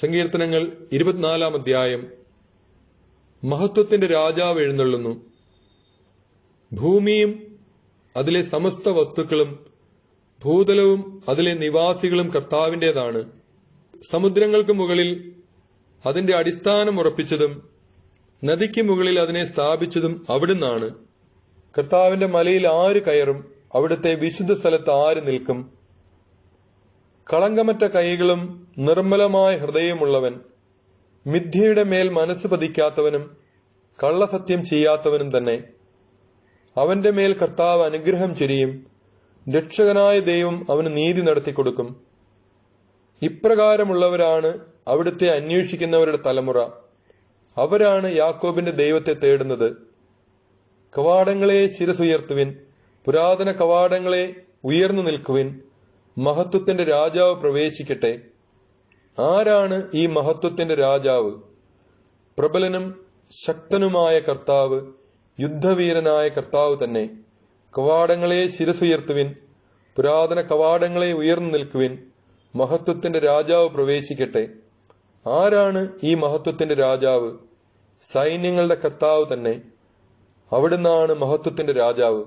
സങ്കീർത്തനങ്ങൾ ഇരുപത്തിനാലാം അധ്യായം. മഹത്വത്തിന്റെ രാജാവ് എഴുന്നള്ളുന്നു. ഭൂമിയും അതിലെ സമസ്ത വസ്തുക്കളും ഭൂതലവും അതിലെ നിവാസികളും കർത്താവിന്റേതാണ്. സമുദ്രങ്ങൾക്ക് മുകളിൽ അതിന്റെ അടിസ്ഥാനം ഉറപ്പിച്ചതും നദിക്ക് മുകളിൽ അതിനെ സ്ഥാപിച്ചതും അവിടുന്നാണ്. കർത്താവിന്റെ മലയിൽ ആര് കയറും അവിടുത്തെ വിശുദ്ധ സ്ഥലത്ത് ആര് നിൽക്കും കളങ്കമറ്റ കൈകളും നിർമ്മലമായ ഹൃദയമുള്ളവൻ മിഥ്യയുടെ മേൽ മനസ്സ് പതിക്കാത്തവനും കള്ളസത്യം ചെയ്യാത്തവനും തന്നെ. അവന്റെ മേൽ കർത്താവ് അനുഗ്രഹം ചൊരിയും രക്ഷകനായ ദൈവം അവന് നീതി നടത്തിക്കൊടുക്കും ഇപ്രകാരമുള്ളവരാണ് അവിടുത്തെ അന്വേഷിക്കുന്നവരുടെ തലമുറ. അവരാണ് യാക്കോബിന്റെ ദൈവത്തെ തേടുന്നത്. കവാടങ്ങളെ ശിരസുയർത്തുവിൻ പുരാതന കവാടങ്ങളെ ഉയർന്നു നിൽക്കുവിൻ. മഹത്വത്തിന്റെ രാജാവ് പ്രവേശിക്കട്ടെ. ആരാണ് ഈ മഹത്വത്തിന്റെ രാജാവ്? പ്രബലനും ശക്തനുമായ കർത്താവ് യുദ്ധവീരനായ കർത്താവ് തന്നെ. കവാടങ്ങളെ ശിരസുയർത്തുവിൻ പുരാതന കവാടങ്ങളെ ഉയർന്നു നിൽക്കുവിൻ മഹത്വത്തിന്റെ രാജാവ് പ്രവേശിക്കട്ടെ. ആരാണ് ഈ മഹത്വത്തിന്റെ രാജാവ്? സൈന്യങ്ങളുടെ കർത്താവ് തന്നെ. അവിടുന്നാണ് മഹത്വത്തിന്റെ രാജാവ്.